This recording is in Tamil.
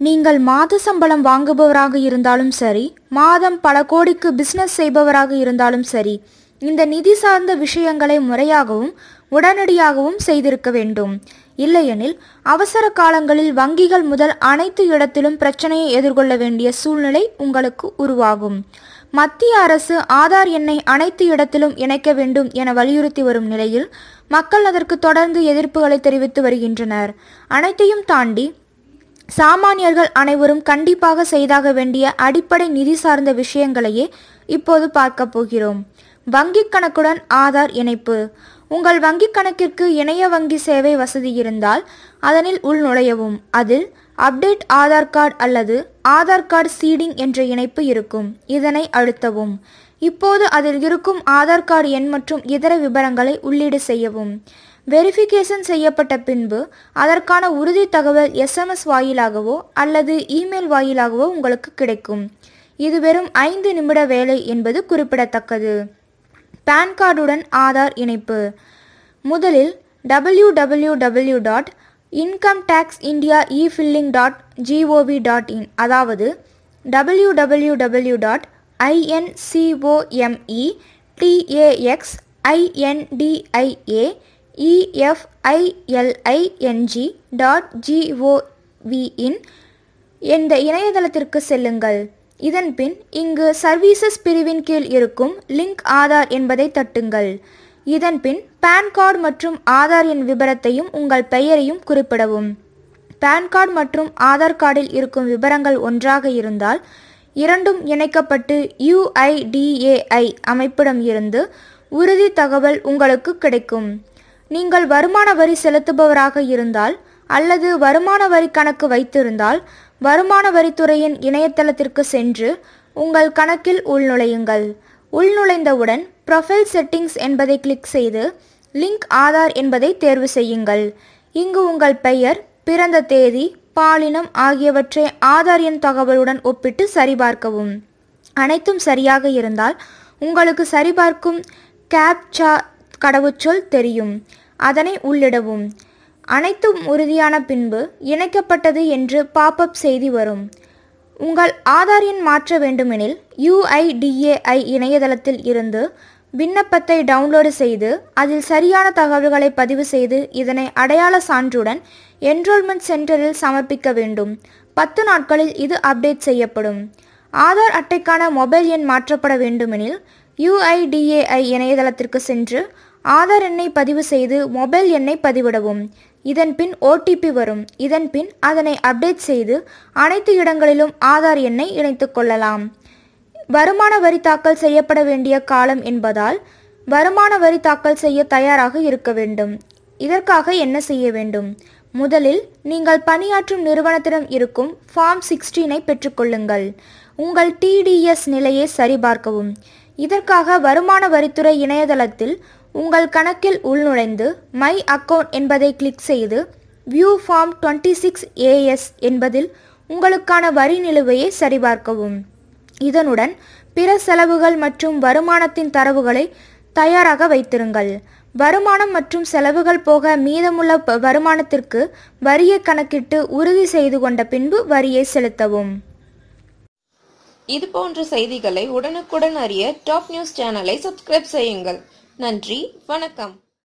நீங்கள் மாத சம்பளம் வாங்குபவராக இருந்தாலும் சரி மாதம் பல கோடிக்கு பிஸ்னஸ் செய்பவராக இருந்தாலும் சரி இந்த நிதி சார்ந்த விஷயங்களை முறையாகவும் உடனடியாகவும் செய்திருக்க வேண்டும். இல்லையெனில் அவசர காலங்களில் வங்கிகள் முதல் அனைத்து இடத்திலும் பிரச்சனையை எதிர்கொள்ள வேண்டிய சூழ்நிலை உங்களுக்கு உருவாகும். மத்திய அரசு ஆதார் எண்ணை அனைத்து இடத்திலும் இணைக்க வேண்டும் என வலியுறுத்தி வரும் நிலையில் மக்கள் அதற்கு தொடர்ந்து எதிர்ப்புகளை தெரிவித்து வருகின்றனர். அனைத்தையும் தாண்டி சாமானியர்கள் அனைவரும் கண்டிப்பாக செய்தாக வேண்டிய அடிப்படை நிதி சார்ந்த விஷயங்களையே இப்போது பார்க்க போகிறோம். வங்கிக் கணக்குடன் ஆதார் இணைப்பு. உங்கள் வங்கிக் கணக்கிற்கு இணைய வங்கி சேவை வசதி இருந்தால் அதனில் உள்நுழையவும் அதில் அப்டேட் ஆதார் கார்டு அல்லது ஆதார் கார்டு சீடிங் என்ற இணைப்பு இருக்கும். இதனை அழுத்தவும். இப்போது அதில் இருக்கும் ஆதார் கார்டு எண் மற்றும் இதர விவரங்களை உள்ளீடு செய்யவும். வெரிஃபிகேஷன் செய்யப்பட்ட பின்பு அதற்கான உறுதி தகவல் எஸ்எம்எஸ் வாயிலாகவோ அல்லது இமெயில் வாயிலாகவோ உங்களுக்கு கிடைக்கும். இது வெறும் ஐந்து நிமிட வேலை என்பது குறிப்பிடத்தக்கது. பான் கார்டுடன் ஆதார் இணைப்பு. முதலில் W W W dot income tax India E filling dot gov dot in அதாவது W W W dot ஐஎன்சிஓஎம்இ TAX INDIA இஎஃப்ஐஎல்ஐஎன்ஜி dot ஜிஓவிஇன் என்ற இணையதளத்திற்கு செல்லுங்கள். இதன் பின் இங்கு சர்வீசஸ் பிரிவின் கீழ் இருக்கும் லிங்க் ஆதார் என்பதை தட்டுங்கள். இதன்பின் பேன் கார்டு மற்றும் ஆதார் எண் விபரத்தையும் உங்கள் பெயரையும் குறிப்பிடவும். பேன் கார்டு மற்றும் ஆதார் கார்டில் இருக்கும் விவரங்கள் ஒன்றாக இருந்தால் இரண்டும் இணைக்கப்பட்டு யுஐடிஏஐ அமைப்பிடம் இருந்து உறுதி தகவல் உங்களுக்கு கிடைக்கும். நீங்கள் வருமான வரி செலுத்துபவராக இருந்தால் அல்லது வருமான வரி கணக்கு வைத்திருந்தால் வருமான வரித்துறையின் இணையதளத்திற்கு சென்று உங்கள் கணக்கில் உள்நுழையுங்கள். உள்நுழைந்தவுடன் ப்ரொஃபைல் செட்டிங்ஸ் என்பதை கிளிக் செய்து லிங்க் ஆதார் என்பதை தேர்வு செய்யுங்கள். இங்கு உங்கள் பெயர் பிறந்த தேதி பாலினம் ஆகியவற்றை ஆதார் எண் தகவலுடன் ஒப்பிட்டு சரிபார்க்கவும். அனைத்தும் சரியாக இருந்தால் உங்களுக்கு சரிபார்க்கும் கேப்சா கடவுச்சொல் தெரியும். அதனை உள்ளிடவும். அனைத்தும் உறுதியான பின்பு இணைக்கப்பட்டது என்று பாப்அப் செய்தி வரும். உங்கள் ஆதார் எண் மாற்ற வேண்டுமெனில் யுஐடிஏஐ இணையதளத்தில் இருந்து விண்ணப்பத்தை டவுன்லோடு செய்து அதில் சரியான தகவல்களை பதிவு செய்து இதனை அடையாள சான்றுடன் என்ரோல்மெண்ட் சென்டரில் சமர்ப்பிக்க வேண்டும். பத்து நாட்களில் இது அப்டேட் செய்யப்படும். ஆதார் அட்டைக்கான மொபைல் எண் மாற்றப்பட வேண்டுமெனில் யுஐடிஏஐ இணையதளத்திற்கு சென்று ஆதார் எண்ணை பதிவு செய்து மொபைல் எண்ணை பதிவிடவும். இதன் பின் ஓடிபி வரும். இதன் பின் அதனை அப்டேட் செய்து அனைத்து இடங்களிலும் ஆதார் எண்ணை இணைத்துக் கொள்ளலாம். வருமான வரி தாக்கல் செய்யப்பட வேண்டிய காலம் என்பதால் வருமான வரி தாக்கல் செய்ய தயாராக இருக்க வேண்டும். இதற்காக என்ன செய்ய வேண்டும்? முதலில் நீங்கள் பணியாற்றும் நிறுவனத்திடம் இருக்கும் ஃபார்ம் சிக்ஸ்டீனை பெற்றுக்கொள்ளுங்கள் உங்கள் டிடிஎஸ் நிலையை சரிபார்க்கவும். இதற்காக வருமான வரித்துறை இணையதளத்தில் உங்கள் கணக்கில் உள்நுழைந்து மை அக்கவுண்ட் என்பதை கிளிக் செய்து view form twenty six A S என்பதில் உங்களுக்கான வரி நிலுவையை சரிபார்க்கவும். இதனுடன் பிற செலவுகள் மற்றும் வருமானத்தின் தரவுகளை தயாராக வைத்திருங்கள். வருமானம் மற்றும் செலவுகள் போக மீதமுள்ள ப- வருமானத்திற்கு வரியை கணக்கிட்டு உறுதி செய்து கொண்ட பின்பு வரியை செலுத்தவும். இது போன்ற செய்திகளை உடனுக்குடன் அறிய டாப் நியூஸ் சேனலை சப்ஸ்கிரைப் செய்யுங்கள். நன்றி வணக்கம்.